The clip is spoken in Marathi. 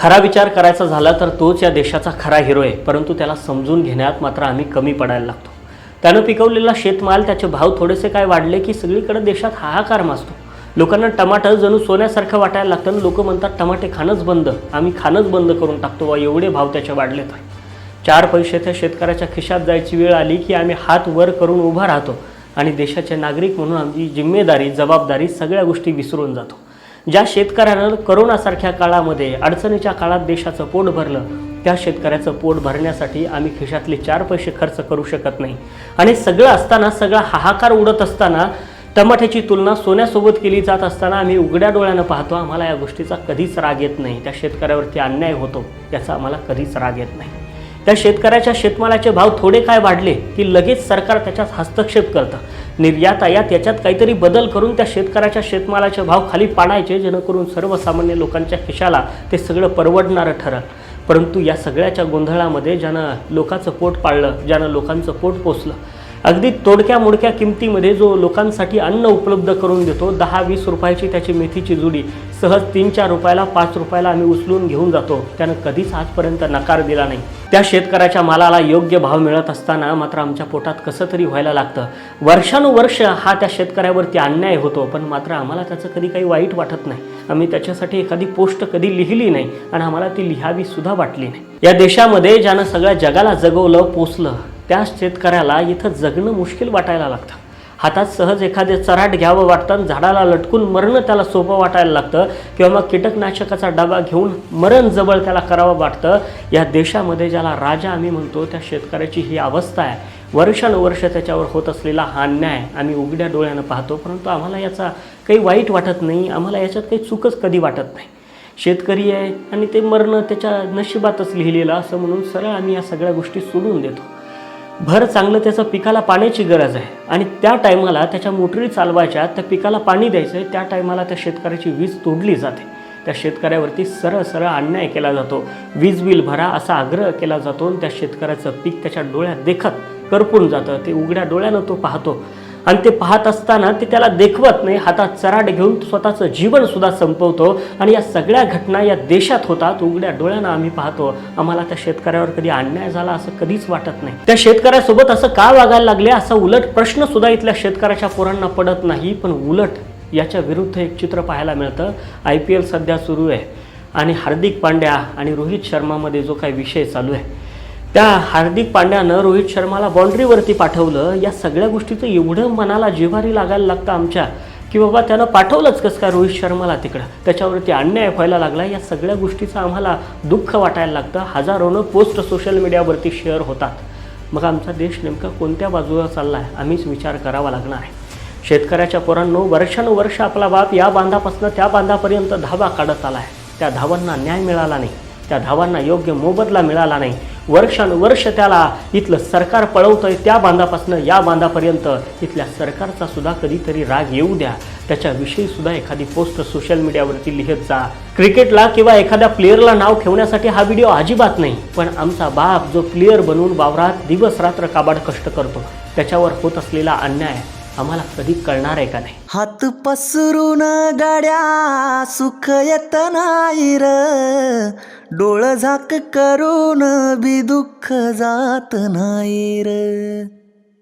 खरा विचार करायचा झाला तर तोच या देशाचा खरा हिरो आहे. परंतु त्याला समजून घेण्यात मात्र आम्ही कमी पडायला लागतो. त्यानं पिकवलेला शेतमाल त्याचे भाव थोडेसे काय वाढले की सगळीकडे देशात हाहाकार माजतो. लोकांना टमाटर जणू सोन्यासारखं वाटायला लागतं आणि लोक म्हणतात टमाटे खाणंच बंद. आम्ही खाणंच बंद करून टाकतो. वा एवढे भाव त्याचे वाढले तर चार पैसे त्या शेतकऱ्याच्या खिशात जायची वेळ आली की आम्ही हात वर करून उभा राहतो आणि देशाचे नागरिक म्हणून आमची जिम्मेदारी जबाबदारी सगळ्या गोष्टी विसरून जातो. ज्या शेतकऱ्यानं करोनासारख्या काळामध्ये अडचणीच्या काळात देशाचं पोट भरलं त्या शेतकऱ्याचं पोट भरण्यासाठी आम्ही खिशातले चार पैसे खर्च करू शकत नाही. आणि सगळं असताना सगळा हाहाकार उडत असताना टमाट्याची तुलना सोन्यासोबत केली जात असताना आम्ही उघड्या डोळ्यानं पाहतो आम्हाला या गोष्टीचा कधीच राग येत नाही. त्या शेतकऱ्यावरती अन्याय होतो याचा आम्हाला कधीच राग येत नाही. त्या शेतकऱ्याच्या शेतमालाचे भाव थोडे काय वाढले की लगेच सरकार त्याच्यात हस्तक्षेप करतं. निर्यात आयात याच्यात काहीतरी बदल करून त्या शेतकऱ्याच्या शेतमालाचे भाव खाली पाडायचे जेणेकरून सर्वसामान्य लोकांच्या खिशाला ते सगळं परवडणारं ठरलं. परंतु या सगळ्याच्या गोंधळामध्ये ज्यानं लोकांचं पोट पाळलं ज्यानं लोकांचं पोट पोचलं अगदी तोडक्या मोडक्या किमतीमध्ये जो लोकांसाठी अन्न उपलब्ध करून देतो दहा वीस रुपयाची त्याची मेथीची जुडी सहज तीन चार रुपयाला पाच रुपयाला आम्ही उचलून घेऊन जातो. त्यानं कधीच आजपर्यंत नकार दिला नाही. त्या शेतकऱ्याच्या मालाला योग्य भाव मिळत असताना मात्र आमच्या पोटात कसं तरी व्हायला लागतं. वर्षानुवर्ष हा त्या शेतकऱ्यावरती अन्याय होतो पण मात्र आम्हाला त्याचं कधी काही वाईट वाटत नाही. आम्ही त्याच्यासाठी एखादी पोस्ट कधी लिहिली नाही आणि आम्हाला ती लिहावी सुद्धा वाटली नाही. या देशामध्ये ज्यानं सगळ्या जगाला जगवलं पोचलं त्या शेतकऱ्याला इथं जगणं मुश्किल वाटायला लागतं. हातात सहज एखादे चराट घ्यावं वाटतं आणि झाडाला लटकून मरणं त्याला सोपं वाटायला लागतं किंवा मग कीटकनाशकाचा डबा घेऊन मरण जवळ त्याला करावं वाटतं. या देशामध्ये ज्याला राजा आम्ही म्हणतो त्या शेतकऱ्याची ही अवस्था आहे. वर्षानुवर्ष त्याच्यावर होत असलेला हा अन्याय आम्ही उघड्या डोळ्यानं पाहतो परंतु आम्हाला याचा काही वाईट वाटत नाही आम्हाला याच्यात काही चूकच कधी वाटत नाही. शेतकरी आहे आणि ते मरणं त्याच्या नशिबातच लिहिलेलं असं म्हणून सरळ आम्ही या सगळ्या गोष्टी सोडून देतो. भर चांगलं त्याचं पिकाला पाण्याची गरज आहे. आणि त्या टायमाला त्याच्या मोटरी चालवायच्या त्या पिकाला पाणी द्यायचं आहे त्या टायमाला त्या शेतकऱ्याची वीज तोडली जाते. त्या शेतकऱ्यावरती सरळ सरळ अन्याय केला जातो. वीज बिल भरा असा आग्रह केला जातो आणि त्या शेतकऱ्याचं पीक त्याच्या डोळ्यात देखत करपून जातं. ते उघड्या डोळ्यानं तो पाहतो. आणि ते पाहत असताना ते त्याला देखवत नाही. हातात चराट घेऊन स्वतःचं जीवनसुद्धा संपवतो. आणि या सगळ्या घटना या देशात होतात. उघड्या डोळ्यानं आम्ही पाहतो. आम्हाला त्या शेतकऱ्यावर कधी अन्याय झाला असं कधीच वाटत नाही. त्या शेतकऱ्यासोबत असं का वागायला लागले? असा उलट प्रश्न सुद्धा इथल्या शेतकऱ्याच्या पोरांना पडत नाही. पण उलट याच्या विरुद्ध एक चित्र पाहायला मिळतं. आय पी एल सध्या सुरू आहे. आणि हार्दिक पांड्या आणि रोहित शर्मामध्ये जो काही विषय चालू आहे त्या हार्दिक पांड्यानं रोहित शर्माला बाउंड्रीवरती पाठवलं. या सगळ्या गोष्टीचं एवढं मनाला जिव्हारी लागायला लागतं आमच्या की बाबा त्यानं पाठवलंच कसं काय रोहित शर्माला तिकडं? त्याच्यावरती अन्याय व्हायला लागला. या सगळ्या गोष्टीचं आम्हाला दुःख वाटायला लागतं. हजारोनं पोस्ट सोशल मीडियावरती शेअर होतात. मग आमचा देश नेमका कोणत्या बाजूला चालला आहे आम्हीच विचार करावा लागणार आहे. शेतकऱ्याच्या पोरांनो वर्षानुवर्ष आपला बाप या बांधापासून त्या बांधापर्यंत धावा काढत आला आहे त्या धावांना न्याय मिळाला नाही. त्या धावांना योग्य मोबदला मिळाला नाही. वर्षानुवर्ष त्याला इथलं सरकार पळवतंय त्या बांधापासून या बांधापर्यंत इथल्या सरकारचा सुद्धा कधीतरी राग येऊ द्या. त्याच्याविषयी सुद्धा एखादी पोस्ट सोशल मीडियावरती लिहित जा. क्रिकेटला किंवा एखाद्या प्लेअरला नाव ठेवण्यासाठी हा व्हिडिओ अजिबात नाही पण आमचा बाप जो प्लेअर बनून वावरात दिवस रात्र काबाड कष्ट करतो त्याच्यावर होत असलेला अन्याय आम्हाला कधी कळणार आहे का नाही? हात पसरून गाड्या सुख येत नाही र. डोळ झाक करून बी दुःख जात नाही र.